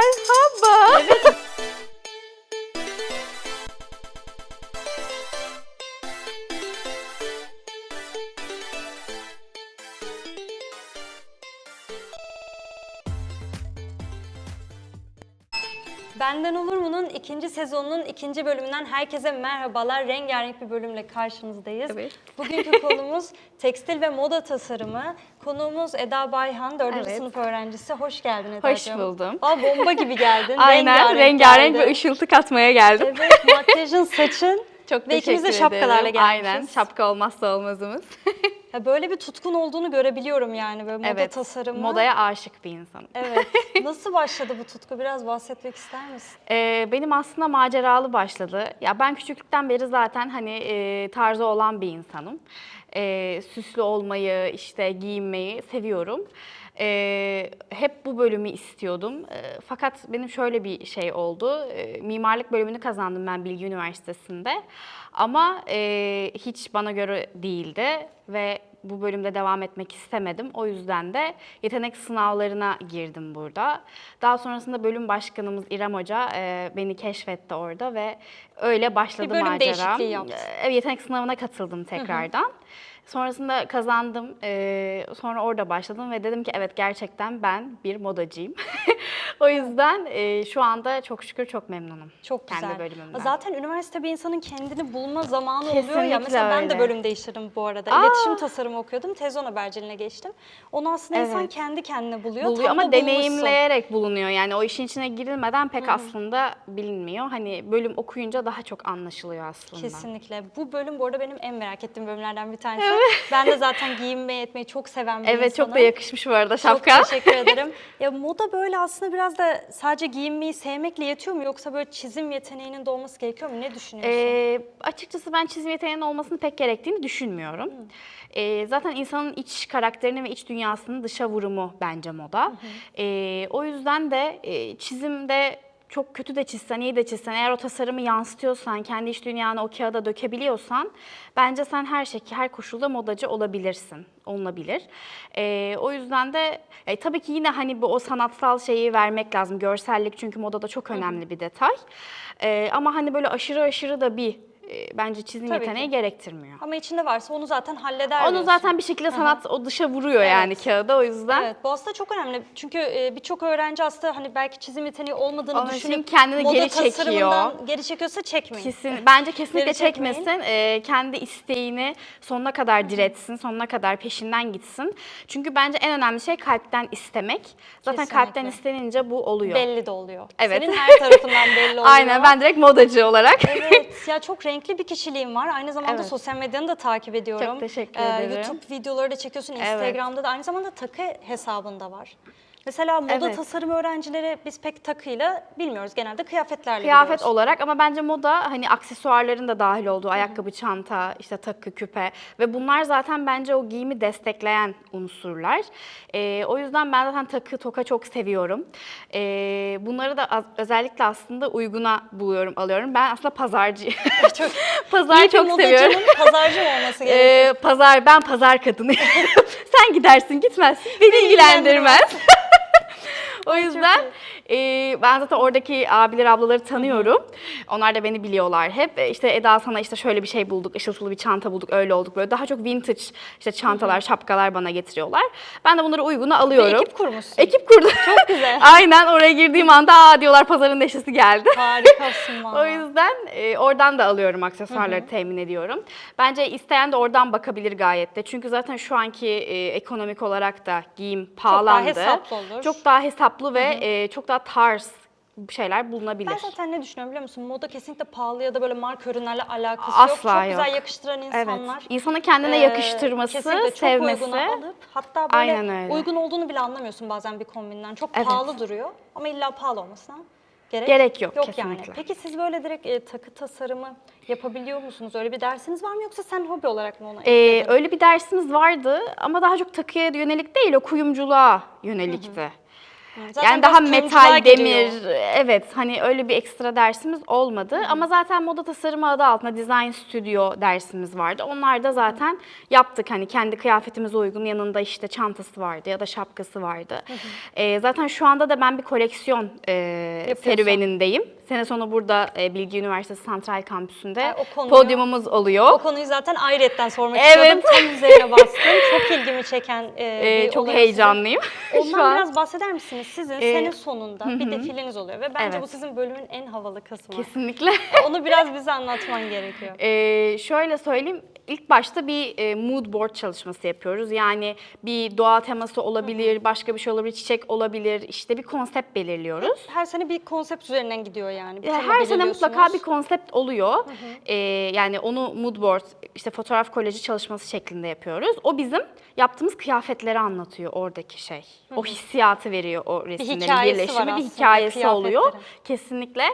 Merhaba. Benden sezonunun ikinci bölümünden herkese merhabalar. Rengarenk bir bölümle karşınızdayız. Evet. Bugünkü konumuz tekstil ve moda tasarımı. Konuğumuz Eda Bayhan, 4. Evet. sınıf öğrencisi. Hoş geldin Eda'cığım. Hoş buldum. Aa, bomba gibi geldin. Aynen rengarenk geldin. bir ışıltı katmaya geldim. Evet, makyajın, saçın. Çok Ve ikimiz de teşekkür şapkalarla gelmişiz. Aynen şapka olmazsa olmazımız. Ya böyle bir tutkun olduğunu görebiliyorum yani böyle moda evet tasarımı. modaya aşık bir insanım. Evet. Nasıl başladı bu tutku? Biraz bahsetmek ister misin? Ee, benim aslında maceralı başladı. Ya ben küçüklükten beri zaten hani e, tarzı olan bir insanım. E, süslü olmayı, işte giyinmeyi seviyorum. E, hep bu bölümü istiyordum. E, fakat benim şöyle bir şey oldu. E, mimarlık bölümünü kazandım ben Bilgi Üniversitesi'nde. Ama e, hiç bana göre değildi ve bu bölümde devam etmek istemedim. O yüzden de yetenek sınavlarına girdim burada. Daha sonrasında bölüm başkanımız İrem Hoca e, beni keşfetti orada ve öyle başladı Bir bölüm maceram. değişikliği yaptın. E, yetenek sınavına katıldım tekrardan. Sonrasında kazandım. E, sonra orada başladım ve dedim ki evet gerçekten ben bir modacıyım. o yüzden e, şu anda çok şükür çok memnunum. Çok kendi güzel. bölümümden. Zaten üniversite bir insanın kendini bulma zamanı oluyor ya. Kesinlikle Mesela ben de öyle. bölüm değiştirdim bu arada. Aa! İletişim tasarımı okuyordum. Tezon haberciliğine geçtim. Onu aslında insan Evet. kendi kendine buluyor. buluyor Tam ama deneyimleyerek bulunuyor. Yani o işin içine girilmeden pek aslında bilinmiyor. Hani bölüm okuyunca daha çok anlaşılıyor aslında. Kesinlikle. Bu bölüm bu arada benim en merak ettiğim bölümlerden bir tanesi. Ben de zaten giyinmeyi etmeyi çok seven bir Evet insanım. çok da yakışmış bu arada şapka. Çok teşekkür ederim. Ya moda böyle aslında biraz da sadece giyinmeyi sevmekle yetiyor mu yoksa böyle çizim yeteneğinin de olması gerekiyor mu? Ne düşünüyorsun? Ee, açıkçası ben çizim yeteneğinin olmasını pek gerektiğini düşünmüyorum. Ee, zaten insanın iç karakterini ve iç dünyasının dışa vurumu bence moda. Ee, o yüzden de e, çizimde çok kötü de çizsen, iyi de çizsen, eğer o tasarımı yansıtıyorsan, kendi iç dünyanı o kağıda dökebiliyorsan, bence sen her şekilde, her koşulda modacı olabilirsin, olunabilir. Ee, o yüzden de e, tabii ki yine hani bu o sanatsal şeyi vermek lazım, görsellik çünkü modada çok önemli bir detay. Ee, ama hani böyle aşırı aşırı da bir e, bence çizim Tabii yeteneği ki. gerektirmiyor. Ama içinde varsa onu zaten halleder Onu diyorsun. zaten bir şekilde sanat o dışa vuruyor yani Evet. kağıda o yüzden. Evet, bu aslında çok önemli. Çünkü e, birçok öğrenci aslında hani belki çizim yeteneği olmadığını Onun düşünüp kendini moda geri çekiyor. geri çekiyorsa çekmeyin. Kesin, bence kesinlikle çekmeyin. çekmesin. Ee, kendi isteğini sonuna kadar diretsin, sonuna kadar peşinden gitsin. Çünkü bence en önemli şey kalpten istemek. Zaten Kesinlikle. kalpten istenince bu oluyor. Belli de oluyor. Evet. Senin her tarafından belli oluyor. Aynen ben direkt modacı olarak. Evet ya çok renkli bir kişiliğin var. Aynı zamanda Evet. sosyal medyanı da takip ediyorum. Çok teşekkür Ee, ederim. YouTube videoları da çekiyorsun. Evet. Instagram'da da aynı zamanda takı hesabında var. Mesela moda Evet. tasarım öğrencileri biz pek takıyla bilmiyoruz. Genelde kıyafetlerle Kıyafet biliyoruz. olarak ama bence moda hani aksesuarların da dahil olduğu ayakkabı, çanta, işte takı, küpe ve bunlar zaten bence o giyimi destekleyen unsurlar. Ee, o yüzden ben zaten takı, toka çok seviyorum. Ee, bunları da az- özellikle aslında uyguna buluyorum, alıyorum. Ben aslında pazarcı. Çok Pazar bir çok modacının seviyorum. pazarcı olması gerekiyor? Ee, pazar, ben pazar kadınıyım. Sen gidersin, gitmezsin. Beni ilgilendirmez. O yüzden e, ben zaten oradaki abiler ablaları tanıyorum. Onlar da beni biliyorlar hep. E, İşte Eda sana işte şöyle bir şey bulduk, ışıltılı bir çanta bulduk, öyle olduk böyle. Daha çok vintage işte çantalar, şapkalar bana getiriyorlar. Ben de bunları uyguna alıyorum. ekip kurmuşsun. Ekip kurdum. Çok güzel. Aynen oraya girdiğim anda aa diyorlar pazarın neşesi geldi. Harikasın valla. O yüzden e, oradan da alıyorum aksesuarları temin ediyorum. Bence isteyen de oradan bakabilir gayet de. Çünkü zaten şu anki e, ekonomik olarak da giyim pahalandı. hesaplı olur. Çok daha hesaplı ve e, çok daha tarz şeyler bulunabilir. Ben zaten ne düşünüyorum biliyor musun? Moda kesinlikle pahalı ya da böyle marka ürünlerle alakası Asla yok. Çok güzel yok. yakıştıran Evet. insanlar. İnsanın kendine Ee, yakıştırması, kesinlikle çok sevmesi. uyguna alıp hatta böyle Aynen öyle. uygun olduğunu bile anlamıyorsun bazen bir kombinden. Çok Evet. pahalı duruyor ama illa pahalı olmasına gerek, Gerek yok, yani. kesinlikle. Peki siz böyle direkt e, takı tasarımı yapabiliyor musunuz? Öyle bir dersiniz var mı yoksa sen hobi olarak mı ona Ee, öyle bir dersimiz vardı ama daha çok takıya yönelik değil, o kuyumculuğa yönelikti. Zaten yani daha metal, giriyor. demir, evet hani öyle bir ekstra dersimiz olmadı. Ama zaten moda tasarımı adı altında Design Studio dersimiz vardı. Onlar da zaten yaptık hani kendi kıyafetimize uygun yanında işte çantası vardı ya da şapkası vardı. Ee, zaten şu anda da ben bir koleksiyon e, serüvenindeyim. Sene sonu burada e, Bilgi Üniversitesi Santral Kampüsü'nde o konuyu- podyumumuz oluyor. O konuyu zaten ayrıyetten sormak Evet. istiyordum. Tam üzerine bastın. Çok ilgimi çeken e, Ee, bir çok olay heyecanlıyım. Ondan an. biraz bahseder misiniz? Sizin Ee, sene sonunda bir defileniz oluyor ve bence Evet. bu sizin bölümün en havalı kısmı. Kesinlikle. Onu biraz bize anlatman gerekiyor. Ee, şöyle söyleyeyim. İlk başta bir e, mood board çalışması yapıyoruz. Yani bir doğa teması olabilir, başka bir şey olabilir, çiçek olabilir. İşte bir konsept belirliyoruz. Her sene bir konsept üzerinden gidiyor yani. Bir tema Her sene mutlaka bir konsept oluyor. Ee, yani onu mood board, işte fotoğraf koleji çalışması şeklinde yapıyoruz. O bizim yaptığımız kıyafetleri anlatıyor oradaki şey. O hissiyatı veriyor o resimlerin var birleşimi, bir aslında hikayesi oluyor. Kesinlikle.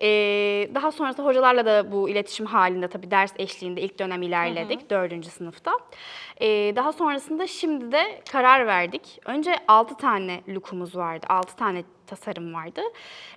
Ee, daha sonrasında hocalarla da bu iletişim halinde tabii ders eşliğinde ilk dönem ilerledik dördüncü sınıfta. Ee, daha sonrasında şimdi de karar verdik. Önce 6 tane lookumuz vardı. 6 tane tasarım vardı.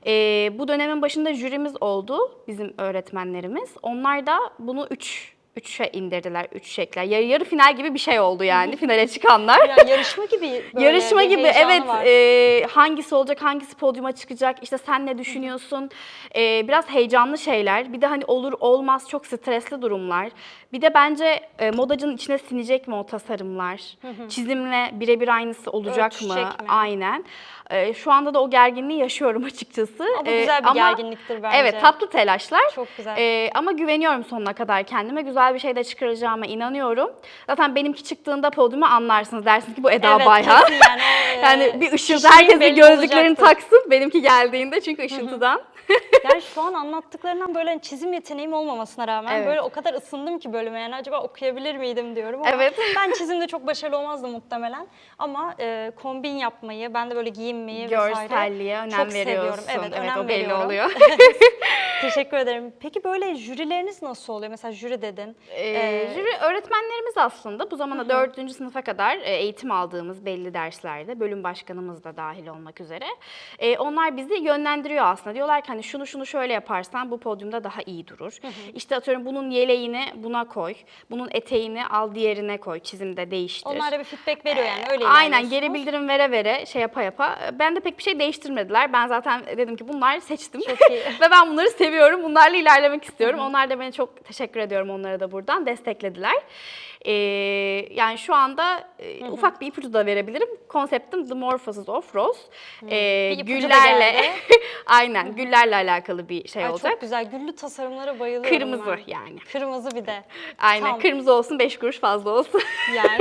Ee, bu dönemin başında jürimiz oldu bizim öğretmenlerimiz. Onlar da bunu 3 üçe indirdiler, üç şekler. Yarı, yarı final gibi bir şey oldu yani finale çıkanlar. Yani yarışma gibi böyle Yarışma gibi evet var. e, hangisi olacak hangisi podyuma çıkacak işte sen ne düşünüyorsun E, biraz heyecanlı şeyler bir de hani olur olmaz çok stresli durumlar bir de bence e, modacının içine sinecek mi o tasarımlar çizimle birebir aynısı olacak mı mi? aynen E, şu anda da o gerginliği yaşıyorum açıkçası Ama E, güzel bir gerginliktir bence. evet tatlı telaşlar Çok güzel. E, ama güveniyorum sonuna kadar kendime güzel bir şey de çıkaracağıma inanıyorum zaten benimki çıktığında podyuma anlarsınız dersiniz ki bu Eda evet, kesin yani. yani bir ışıltı kişiliğin herkes bir belli gözlüklerini olacaktır. taksın benimki geldiğinde çünkü ışıltıdan. Yani şu an anlattıklarından böyle hani çizim yeteneğim olmamasına rağmen Evet. böyle o kadar ısındım ki bölüme yani acaba okuyabilir miydim diyorum ama Evet. ben çizimde çok başarılı olmazdım muhtemelen ama e, kombin yapmayı, ben de böyle giyinmeyi vesaire Görselliğe önem çok veriyorsun. seviyorum. Evet, Evet, önem o belli veriyorum. oluyor. Teşekkür ederim. Peki böyle jürileriniz nasıl oluyor? Mesela jüri dedin. Ee, Ee, jüri öğretmenlerimiz aslında bu zamana dördüncü sınıfa kadar e, eğitim aldığımız belli derslerde bölüm başkanımız da dahil olmak üzere e, onlar bizi yönlendiriyor aslında diyorlar ki hani şunu şunu şöyle yaparsan bu podyumda daha iyi durur. İşte atıyorum bunun yeleğini buna koy, bunun eteğini al diğerine koy, çizimde değiştir. Onlar da bir feedback veriyor yani öyle Aynen geri bildirim vere vere şey yapa yapa. Ben de pek bir şey değiştirmediler. Ben zaten dedim ki bunlar seçtim. Çok iyi. Ve ben bunları seviyorum. Bunlarla ilerlemek istiyorum. Onlar da beni çok teşekkür ediyorum onlara da buradan desteklediler. Ee, yani şu anda e, ufak bir ipucu da verebilirim. Konseptim The Morphosis of Rose. Ee, Bir ipucu da güllerle geldi. aynen güllerle alakalı bir şey Ay, olacak. çok güzel. Güllü tasarımlara bayılıyorum Kırmızı ben. yani. Kırmızı bir de. Aynen. Tam. Kırmızı olsun 5 kuruş fazla olsun. Yani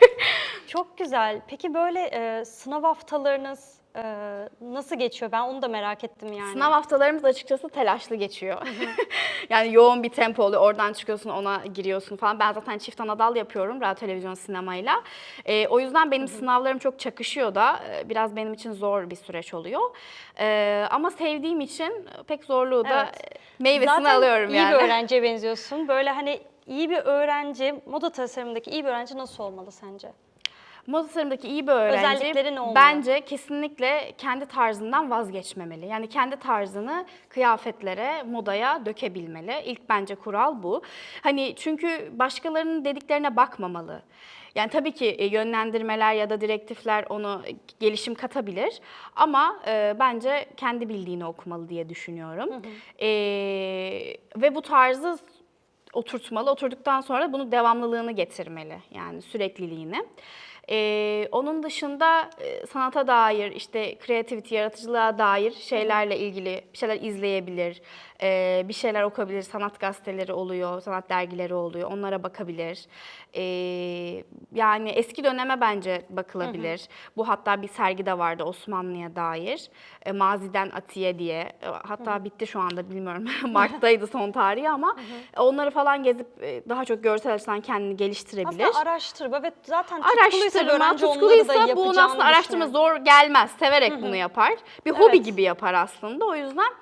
çok güzel. Peki böyle e, sınav haftalarınız e, nasıl geçiyor? Ben onu da merak ettim yani. Sınav haftalarımız açıkçası telaşlı geçiyor. yani yoğun bir tempo oluyor. Oradan çıkıyorsun, ona giriyorsun falan. Ben zaten çift anadal yapıyorum radyo, televizyon, sinemayla. Ee, o yüzden benim sınavlarım çok çakışıyor da e, biraz benim için zor bir süreç oluyor. Ee, ama sevdiğim için pek zorluğu da Evet. e, meyvesini Zaten alıyorum iyi yani. bir öğrenciye benziyorsun. Böyle hani iyi bir öğrenci, moda tasarımındaki iyi bir öğrenci nasıl olmalı sence? Moda tasarımdaki iyi bir öğrenci Özellikleri ne olmalı? bence kesinlikle kendi tarzından vazgeçmemeli. Yani kendi tarzını kıyafetlere, modaya dökebilmeli. İlk bence kural bu. Hani çünkü başkalarının dediklerine bakmamalı. Yani tabii ki e, yönlendirmeler ya da direktifler onu gelişim katabilir ama e, bence kendi bildiğini okumalı diye düşünüyorum. E, ve bu tarzı oturtmalı. Oturduktan sonra bunu devamlılığını getirmeli. Yani sürekliliğini. Ee, onun dışında e, sanata dair, işte creativity, yaratıcılığa dair şeylerle ilgili şeyler izleyebilir, ee, bir şeyler okuyabilir. Sanat gazeteleri oluyor, sanat dergileri oluyor. Onlara bakabilir. Ee, yani eski döneme bence bakılabilir. Bu hatta bir sergi de vardı Osmanlı'ya dair. E, Maziden Atiye diye. E, Hatta bitti şu anda bilmiyorum. Mart'taydı son tarihi ama onları falan gezip e, daha çok görsel açıdan kendini geliştirebilir. Aslında araştırma ve zaten tutkuluysa öğrenci onları da tutkuluysa bu aslında araştırma zor gelmez. Severek bunu yapar. Bir hobi Evet. gibi yapar aslında. O yüzden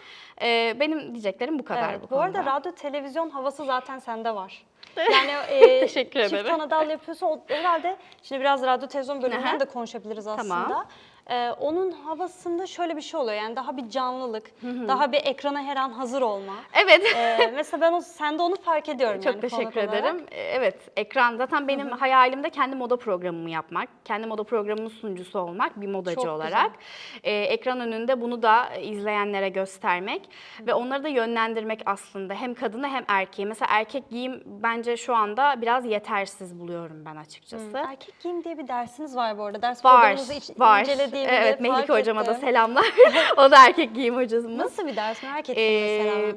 e, benim diyeceklerim bu kadar Evet, bu bu arada konuda. radyo televizyon havası zaten sende var. Yani e, Teşekkür çift ederim. anadal yapıyorsun. O, herhalde şimdi biraz radyo televizyon bölümünden de konuşabiliriz aslında. Tamam. E, onun havasında şöyle bir şey oluyor. Yani daha bir canlılık, daha bir ekrana her an hazır olma. Evet. E, mesela ben o, sende onu fark ediyorum Çok yani teşekkür konuk olarak. ederim. Ee, Evet, ekran zaten benim hayalimde kendi moda programımı yapmak, kendi moda programının sunucusu olmak bir modacı Çok olarak. Ee, ekran önünde bunu da izleyenlere göstermek ve onları da yönlendirmek aslında hem kadını hem erkeği. Mesela erkek giyim bence şu anda biraz yetersiz buluyorum ben açıkçası. Erkek giyim diye bir dersiniz var bu arada. Ders Var, programınızı iç, var. İncelediğimde Evet, Melike hocama da selamlar. o da erkek giyim hocamız. Nasıl bir ders merak ettim Ee, mesela.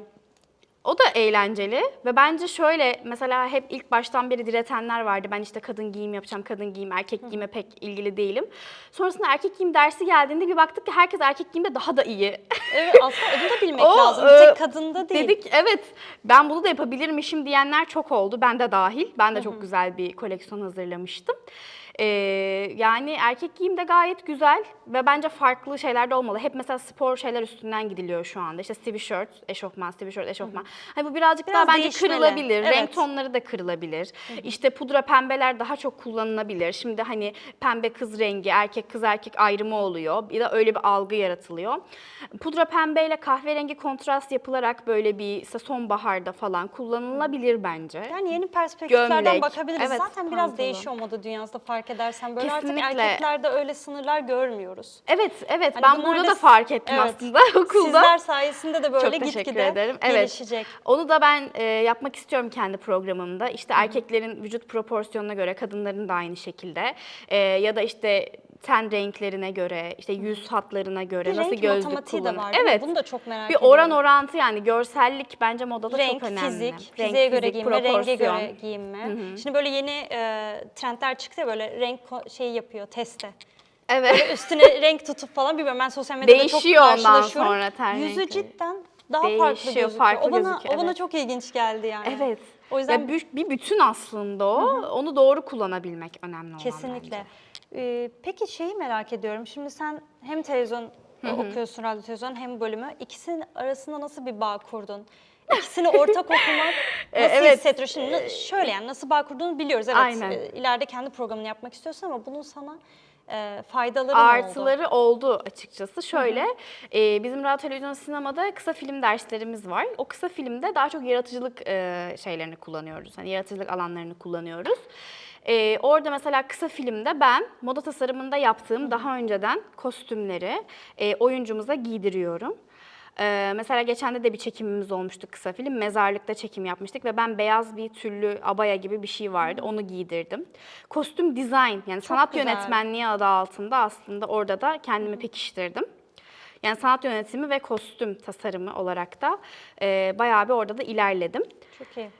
O da eğlenceli ve bence şöyle mesela hep ilk baştan beri diretenler vardı. Ben işte kadın giyim yapacağım, kadın giyim, erkek giyime pek ilgili değilim. Sonrasında erkek giyim dersi geldiğinde bir baktık ki herkes erkek giyimde daha da iyi. Evet aslında onu da bilmek O, lazım. e, Bir tek kadında değil. Dedik evet ben bunu da yapabilirmişim diyenler çok oldu. Ben de dahil. Ben de çok güzel bir koleksiyon hazırlamıştım. Ee, yani erkek giyim de gayet güzel ve bence farklı şeyler de olmalı. Hep mesela spor şeyler üstünden gidiliyor şu anda. İşte sweatshirt, eşofman, sweatshirt, eşofman. Hani bu birazcık Biraz daha bence değişmeli. kırılabilir. Evet. Renk tonları da kırılabilir. İşte pudra pembeler daha çok kullanılabilir. Şimdi hani pembe kız rengi, erkek kız erkek ayrımı oluyor. Bir de öyle bir algı yaratılıyor. Pudra pembeyle kahverengi kontrast yapılarak böyle bir işte sonbaharda falan kullanılabilir bence. Yani yeni perspektiflerden Gömlek, bakabiliriz. evet, Zaten biraz pantolon. değişiyor moda dünyasında fark edersen. Böyle Kesinlikle. artık erkeklerde öyle sınırlar görmüyoruz. Evet, evet. Hani ben burada da fark ettim evet. aslında okulda. Sizler sayesinde de böyle gitgide ederim. Evet. gelişecek. Onu da ben e, yapmak istiyorum kendi programımda. İşte erkeklerin vücut proporsiyonuna göre, kadınların da aynı şekilde. E, ya da işte ten renklerine göre, işte yüz hatlarına göre Bir nasıl renk gözlük matematiği de kullanır. var. değil mi? Evet. Bunu da çok merak bir ediyorum. oran orantı yani görsellik bence modada renk, çok önemli. fizik, Renk, fiziğe göre giyinme, renge göre giyinme. Şimdi böyle yeni e, trendler çıktı ya böyle renk ko- şeyi yapıyor, testi. Evet. Üstüne renk tutup falan bilmiyorum ben sosyal medyada Değişiyor çok ondan karşılaşıyorum. sonra ten Yüzü renkleri. cidden daha farklı Değişiyor, gözüküyor. farklı o bana, gözüküyor, o bana evet. çok ilginç geldi yani. Evet. O yüzden Ya bü- bir bütün aslında o. Onu doğru kullanabilmek önemli olan Kesinlikle. Ee, peki şeyi merak ediyorum. Şimdi sen hem televizyon okuyorsun, radyo televizyon hem bölümü. İkisinin arasında nasıl bir bağ kurdun? İkisini ortak okumak E, nasıl evet. hissettiriyor? Şimdi na- şöyle yani nasıl bağ kurduğunu biliyoruz. Evet Aynen. e, ileride kendi programını yapmak istiyorsun ama bunun sana e, faydaları mı oldu? Artıları oldu açıkçası. Şöyle, e, bizim radyo, televizyon, sinemada kısa film derslerimiz var. O kısa filmde daha çok yaratıcılık e, şeylerini kullanıyoruz. Hani yaratıcılık alanlarını kullanıyoruz. E, orada mesela kısa filmde ben moda tasarımında yaptığım daha önceden kostümleri e, oyuncumuza giydiriyorum. Ee, mesela geçen de de bir çekimimiz olmuştu kısa film. Mezarlıkta çekim yapmıştık ve ben beyaz bir tüllü abaya gibi bir şey vardı. Onu giydirdim. Kostüm design yani sanat güzel. yönetmenliği adı altında aslında orada da kendimi pekiştirdim. Yani sanat yönetimi ve kostüm tasarımı olarak da e, bayağı bir orada da ilerledim. Çok iyi.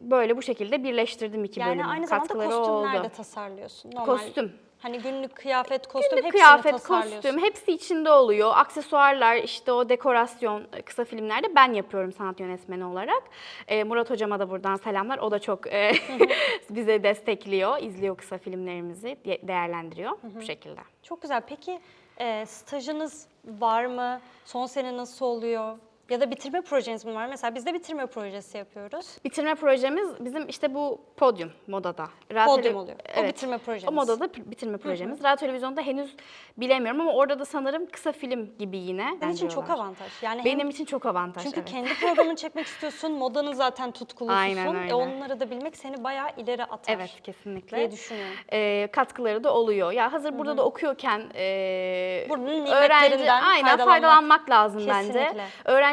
Böyle bu şekilde birleştirdim iki Yani bölümü. aynı zamanda Katkıları kostümler oldu. de tasarlıyorsun. Normal, Kostüm. Hani günlük kıyafet, kostüm Günlük kıyafet, kostüm hepsi içinde oluyor. Aksesuarlar, işte o dekorasyon e, kısa filmlerde ben yapıyorum sanat yönetmeni olarak. Ee, Murat hocama da buradan selamlar. O da çok e, bize destekliyor, izliyor kısa filmlerimizi, de- değerlendiriyor bu şekilde. Çok güzel. Peki e, stajınız var mı? Son sene nasıl oluyor? Ya da bitirme projeniz mi var? Mesela biz de bitirme projesi yapıyoruz. Bitirme projemiz bizim işte bu podyum modada. Radyo Podyum oluyor. O bitirme projeniz. O modada bitirme projemiz. Radyo televizyonda henüz bilemiyorum ama orada da sanırım kısa film gibi yine. Benim için çok avantaj. Yani hem- Benim için çok avantaj. çünkü evet. kendi programını çekmek istiyorsun. Modanın zaten tutkulususun. Aynen öyle. E onları da bilmek seni bayağı ileri atar. Evet kesinlikle. diye düşünüyorum. Ee, katkıları da oluyor. Ya hazır burada da okuyorken e, öğrenci aynen faydalanmak. faydalanmak lazım bence. Kesinlikle.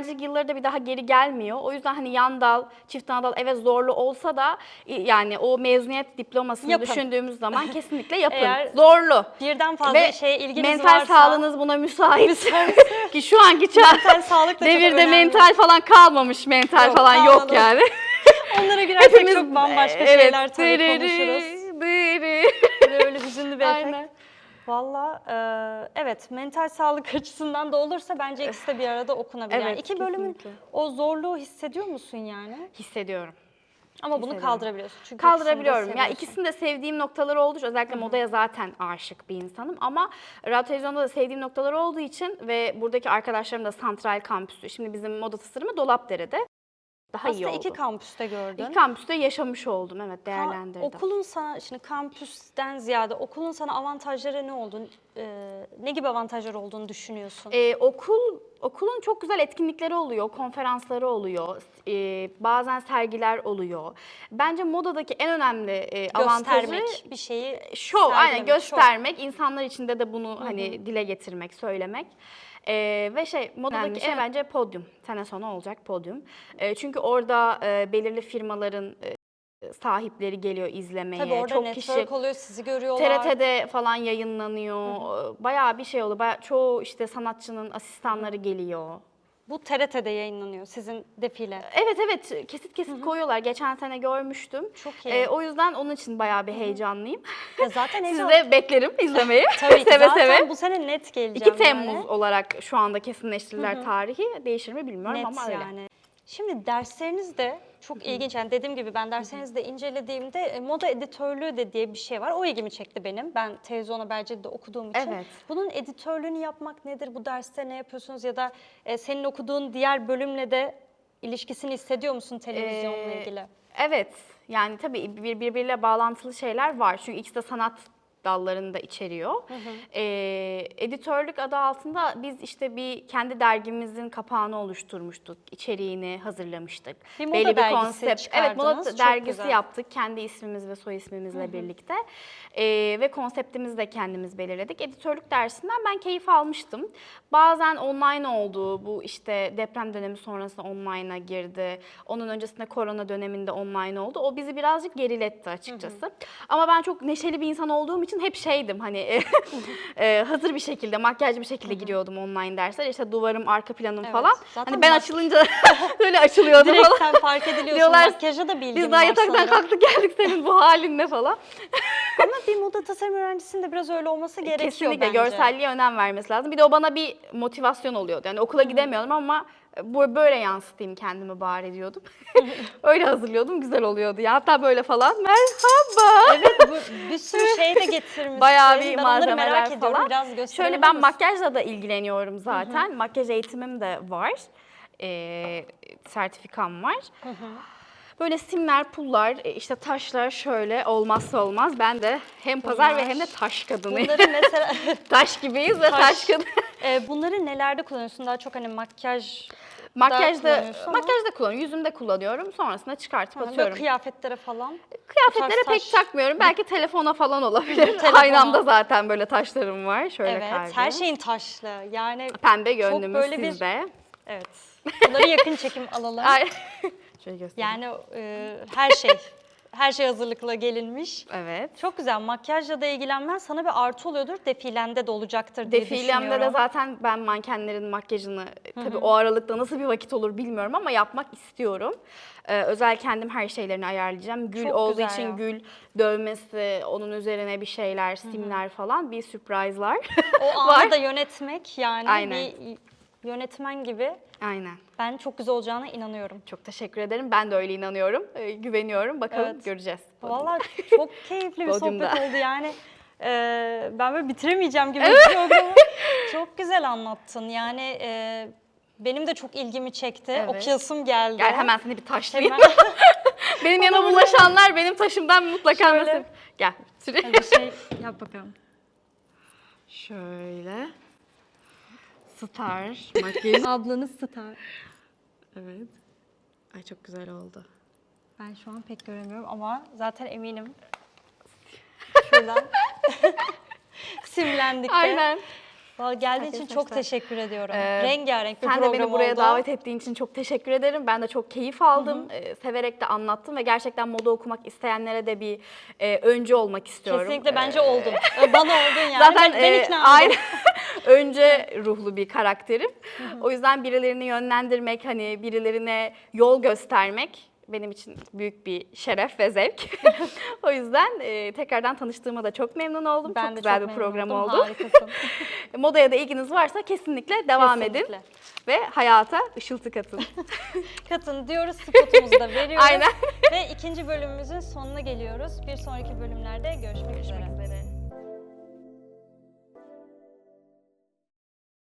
Öğrencilik yılları da bir daha geri gelmiyor. O yüzden hani yan dal, çift ana dal evet zorlu olsa da yani o mezuniyet diplomasını Yapın. düşündüğümüz zaman kesinlikle yapın. Eğer zorlu. Birden fazla Ve şeye ilginiz mental varsa sağlığınız buna müsait. ki şu anki çağ mental sağlık da çok devirde önemli. mental falan kalmamış. Mental Yok, falan yok yani. onlara girersek çok bambaşka evet, şeyler tabii konuşuruz. Böyle hüzünlü bir efekt. Valla e, evet mental sağlık açısından da olursa bence ikisi de bir arada okunabilir. yani Evet, iki bölümün kesinlikle. o zorluğu hissediyor musun yani? Hissediyorum. Ama bunu kaldırabiliyorsun. Çünkü ikisini Kaldırabiliyorum. Ya seviyorsun. ikisini de sevdiğim noktalar oldu. Özellikle modaya zaten aşık bir insanım ama radyo televizyonda da sevdiğim noktalar olduğu için ve buradaki arkadaşlarım da Santral Kampüsü. Şimdi bizim moda tasarımı Dolapdere'de. Daha iyi Aslında oldu. iki kampüste gördün. İki kampüste yaşamış oldum evet değerlendirdim. Okulun sana, şimdi kampüsten ziyade okulun sana avantajları ne oldu? Ee, ne gibi avantajlar olduğunu düşünüyorsun? Ee, okul okulun çok güzel etkinlikleri oluyor, konferansları oluyor, ee, bazen sergiler oluyor. Bence modadaki en önemli e, avantajı Göstermek, bir şeyi şov, aynen sergilemek, şov. göstermek, insanlar içinde de bunu hani dile getirmek, söylemek. Ee, ve şey modadaki en bence podyum. Sene sonu olacak podyum. Ee, çünkü orada e, belirli firmaların e, sahipleri geliyor izlemeye. Tabii orada Çok kişi oluyor, sizi görüyorlar. TRT'de falan yayınlanıyor. Bayağı bir şey oluyor. Bayağı, çoğu işte sanatçının asistanları geliyor. Bu TRT'de yayınlanıyor sizin defile. Evet evet kesit kesit koyuyorlar. Geçen sene görmüştüm. Çok iyi. Ee, o yüzden onun için bayağı bir heyecanlıyım. Ya zaten Sizi de beklerim izlemeyi. Tabii seve zaten seve. bu sene net geleceğim 2 Temmuz yani. olarak şu anda kesinleştiriler tarihi. Değişir mi bilmiyorum Net ama öyle. yani. Şimdi dersleriniz de çok ilginç. Yani dediğim gibi ben derslerinizi de incelediğimde e, moda editörlüğü de diye bir şey var. O ilgimi çekti benim. Ben televizyon haberciliği de okuduğum için. Evet. Bunun editörlüğünü yapmak nedir? Bu derste ne yapıyorsunuz? Ya da e, senin okuduğun diğer bölümle de ilişkisini hissediyor musun televizyonla Ee, ilgili? Evet. Yani tabii bir, birbiriyle bağlantılı şeyler var. Çünkü ikisi de sanat dallarını da içeriyor. Ee, editörlük adı altında biz işte bir kendi dergimizin kapağını oluşturmuştuk. içeriğini hazırlamıştık. Bir moda dergisi Evet moda. Çok dergisi güzel. yaptık kendi ismimiz ve soy ismimizle birlikte. Ee, ve konseptimizi de kendimiz belirledik. Editörlük dersinden ben keyif almıştım. Bazen online oldu. Bu işte deprem dönemi sonrası online'a girdi. Onun öncesinde korona döneminde online oldu. O bizi birazcık geriletti açıkçası. Ama ben çok neşeli bir insan olduğum için hep şeydim hani e, hazır bir şekilde, makyajlı bir şekilde giriyordum online dersler. İşte duvarım, arka planım Evet, falan. zaten Hani ben mak- açılınca böyle açılıyordu Direkt falan. sen fark ediliyorsun. Diyorlar, Makyaja da bilgin Biz daha var yataktan sanırım. kalktık geldik senin bu halinle falan. Ama bir moda tasarım öğrencisinin de biraz öyle olması gerekiyor Kesinlikle bence. görselliğe önem vermesi lazım. Bir de o bana bir motivasyon oluyordu. Yani okula gidemiyordum ama bu böyle yansıtayım kendimi bari diyordum. öyle hazırlıyordum. Güzel oluyordu ya. Hatta böyle falan. Merhaba. Evet bu bir sürü şey de getirmişsin. Bayağı bir Ben malzemeler merak ediyorum. falan. Biraz Şöyle ben makyajla da ilgileniyorum zaten. Makyaj eğitimim de var. Ee, sertifikam var. Böyle simler, pullar, e, işte taşlar şöyle olmazsa olmaz. Ben de hem pazar ve Bunlar- hem de taş kadınıyım. Bunları mesela taş gibiyiz ve Taş. taş kadın. e, bunları nelerde kullanıyorsun? Daha çok hani makyaj Makyajda, makyajda kullanıyorum, yüzümde kullanıyorum. Sonrasında çıkartıp böyle atıyorum. kıyafetlere falan. Kıyafetlere pek taş. takmıyorum. Belki telefona falan olabilir. Aynamda zaten böyle taşlarım var. Şöyle evet, kalbi. her şeyin taşlı. Yani Pembe gönlümüz böyle bir- sizde. evet. Bunları yakın çekim alalım. Şöyle göstereyim. Yani e, her şey, her şey hazırlıkla gelinmiş. Evet. Çok güzel. Makyajla da ilgilenmen sana bir artı oluyordur. Defilende de olacaktır diye Defilemde de düşünüyorum. zaten ben mankenlerin makyajını tabii o aralıkta nasıl bir vakit olur bilmiyorum ama yapmak istiyorum. Ee, özel kendim her şeylerini ayarlayacağım. Gül Çok olduğu için ya. gül dövmesi, onun üzerine bir şeyler, simler falan bir sürprizler. O anı da yönetmek yani Aynen. bir yönetmen gibi Aynen. Ben çok güzel olacağına inanıyorum. Çok teşekkür ederim. Ben de öyle inanıyorum. Ee, güveniyorum. Bakalım Evet. göreceğiz. Vallahi çok keyifli bir sohbet oldu yani. e, ben böyle bitiremeyeceğim gibi bir programı. Çok güzel anlattın yani e, benim de çok ilgimi çekti. Evet. Okuyasım geldi. Gel hemen seni bir taşlayayım. Hemen benim yanıma bulaşanlar benim taşımdan mutlaka Şöyle. nasip. Gel. Bir şey yap bakalım. Şöyle. Star makyaj. Ablanız star. Evet. Ay çok güzel oldu. Ben şu an pek göremiyorum ama zaten eminim. Şuradan simlendik de. Aynen. Vallahi geldiğin için çok teşekkür ediyorum. Ee, Rengarenk bir Sen de beni buraya oldu. davet ettiğin için çok teşekkür ederim. Ben de çok keyif aldım. Ee, severek de anlattım ve gerçekten moda okumak isteyenlere de bir e, öncü olmak istiyorum. Kesinlikle bence Ee, oldun. Bana oldun yani. Zaten ben, ben ikna oldum. aynı önce ruhlu bir karakterim. O yüzden birilerini yönlendirmek, hani birilerine yol göstermek benim için büyük bir şeref ve zevk. o yüzden e, tekrardan tanıştığıma da çok memnun oldum. Ben çok de güzel çok bir program oldum. oldu. Harikasın. Modaya da ilginiz varsa kesinlikle devam edin Kesinlikle. ve hayata ışıltı katın. Katın diyoruz, spotumuzu da veriyoruz. Aynen. Ve ikinci bölümümüzün sonuna geliyoruz. Bir sonraki bölümlerde görüşmek üzere. üzere.